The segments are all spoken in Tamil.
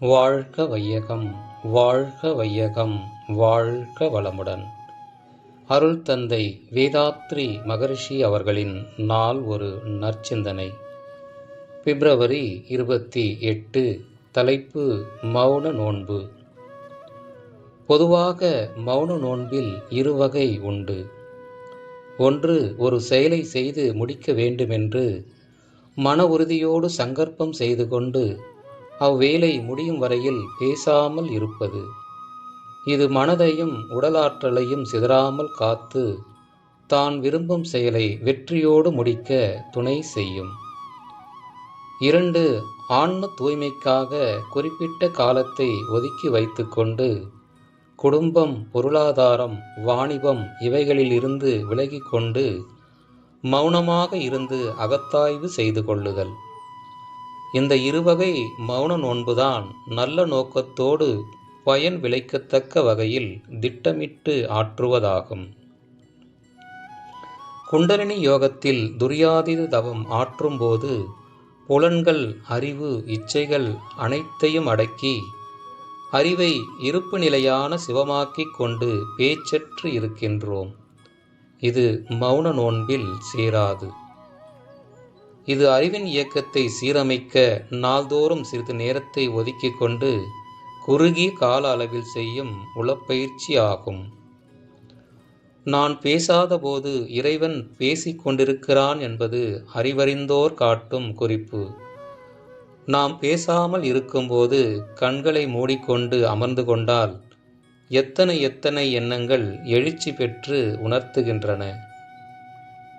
வாழ்க வையகம் வாழ்க வையகம் வாழ்க வளமுடன். அருள் தந்தை வேதாத்ரி மகரிஷி அவர்களின் நாள் ஒரு நற்சிந்தனை. பிப்ரவரி இருபத்தி எட்டு தலைப்பு மௌன நோன்பு. பொதுவாக மௌன நோன்பில் இருவகை உண்டு. ஒன்று ஒரு செயலை செய்து முடிக்க வேண்டுமென்று மன உறுதியோடு சங்கற்பம் செய்து கொண்டு அவ்வேலை முடியும் வரையில் பேசாமல் இருப்பது. இது மனதையும் உடலாற்றலையும் சிதறாமல் காத்து தான் விரும்பும் செயலை வெற்றியோடு முடிக்க துணை செய்யும். இரண்டு ஆன்ம தூய்மைக்காக குறிப்பிட்ட காலத்தை ஒதுக்கி வைத்துக்கொண்டு குடும்பம் பொருளாதாரம் வாணிபம் இவைகளிலிருந்து விலகிக்கொண்டு மௌனமாக இருந்து அகத்தாய்வு செய்து கொள்ளுதல். இந்த இருவகை மௌன நோன்புதான் நல்ல நோக்கத்தோடு பயன் விளைக்கத்தக்க வகையில் திட்டமிட்டு ஆற்றுவதாகும். குண்டலினி யோகத்தில் துரியாதித தவம் ஆற்றும்போது புலன்கள் அறிவு இச்சைகள் அனைத்தையும் அடக்கி அறிவை இருப்பு நிலையான சிவமாக்கிக் கொண்டு பேச்சற்று இருக்கின்றோம். இது மௌன நோன்பில் சேராது. இது அறிவின் இயக்கத்தை சீரமைக்க நாள்தோறும் சிறிது நேரத்தை ஒதுக்கிக் கொண்டு குறுகிய கால அளவில் செய்யும் உளப்பயிற்சி ஆகும். நான் பேசாதபோது இறைவன் பேசிக் கொண்டிருக்கிறான் என்பது அறிவறிந்தோர் காட்டும் குறிப்பு. நாம் பேசாமல் இருக்கும்போது கண்களை மூடிக்கொண்டு அமர்ந்து கொண்டால் எத்தனை எத்தனை எண்ணங்கள் எழுச்சி பெற்று உணர்த்துகின்றன.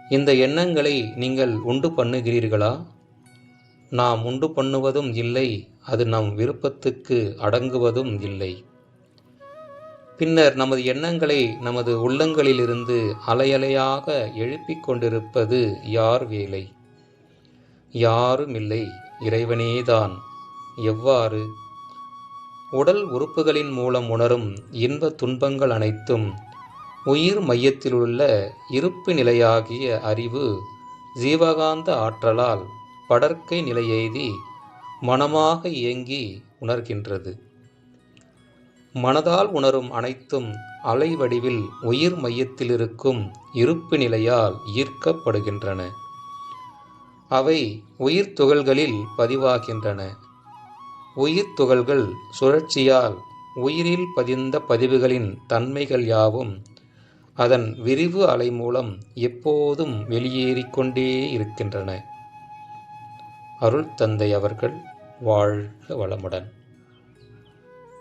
இந்த எண்ணங்களை நீங்கள் உண்டு பண்ணுகிறீர்களா? நாம் உண்டு பண்ணுவதும் இல்லை அது நம் விருப்பத்துக்கு அடங்குவதும் இல்லை. பின்னர் நமது எண்ணங்களை நமது உள்ளங்களிலிருந்து அலையலையாக எழுப்பிக் கொண்டிருப்பது யார் வேலை? யாரும் இல்லை இறைவனேதான். எவ்வாறு? உடல் உறுப்புகளின் மூலம் உணரும் இன்ப துன்பங்கள் அனைத்தும் உயிர் மையத்திலுள்ள இருப்பு நிலையாகிய அறிவு ஜீவகாந்த ஆற்றலால் படற்கை நிலையெய்தி மனமாக இயங்கி உணர்கின்றது. மனதால் உணரும் அனைத்தும் அலை வடிவில் உயிர் மையத்தில் இருக்கும் இருப்பு நிலையால் ஈர்க்கப்படுகின்றன. அவை உயிர் துகள்களில் பதிவாகின்றன. உயிர் துகள்கள் சுழற்சியால் உயிரில் பதிந்த பதிவுகளின் தன்மைகள் யாவும் அதன் விரிவு அலை மூலம் எப்போதும் வெளியேறிக்கொண்டே இருக்கின்றன. அருள் தந்தை அவர்கள் வாழ்க வளமுடன்.